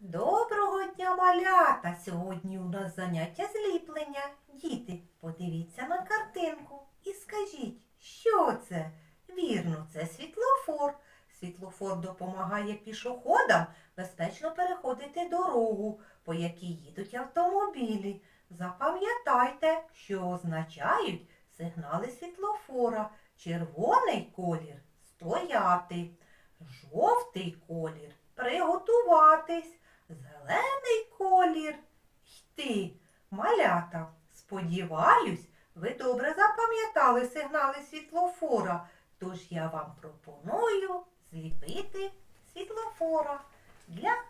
Доброго дня, малята! Сьогодні у нас заняття зліплення. Діти, подивіться на картинку і скажіть, що це? Вірно, це світлофор. Світлофор допомагає пішоходам безпечно переходити дорогу, по якій їдуть автомобілі. Запам'ятайте, що означають сигнали світлофора. Червоний колір стояти, жовтий колір приготуватись, зелений колір йти. Малята, сподіваюсь, ви добре запам'ятали сигнали світлофора, тож я вам пропоную зліпити світлофора. Для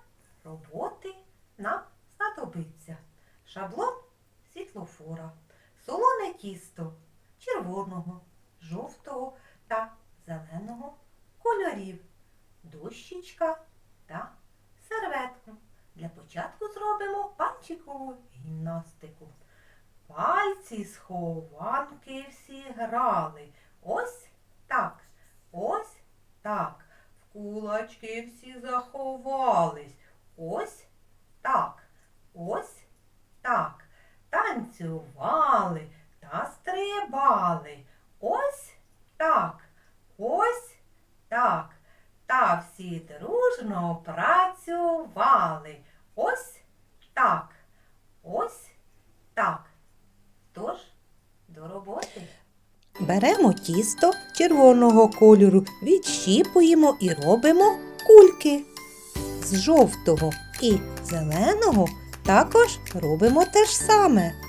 роботи нам знадобиться шаблон світлофора, солоне тісто червоного, жовтого та зеленого кольорів, дощечка. Для початку зробимо пальчикову гімнастику. Пальці схованки всі грали. Ось так, ось так. В кулачки всі заховались. Ось так, ось так. Танцювали та стрибали. Ось так, ось так. Та всі дружно працювали. Ось так, ось так. Тож, до роботи. Беремо тісто червоного кольору, відщіпуємо і робимо кульки. З жовтого і зеленого також робимо те ж саме.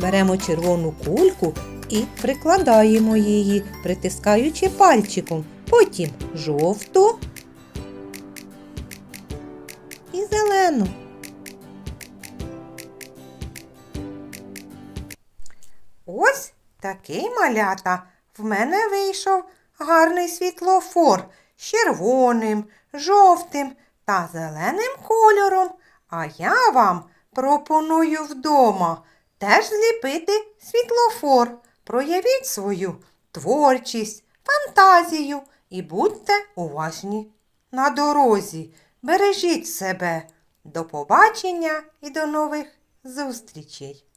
Беремо червону кульку і прикладаємо її, притискаючи пальчиком. Потім жовту і зелену. Ось такий малята. В мене вийшов гарний світлофор з червоним, жовтим та зеленим кольором. А я вам пропоную вдома теж зліпити світлофор. Проявіть свою творчість, фантазію і будьте уважні на дорозі. Бережіть себе. До побачення і до нових зустрічей!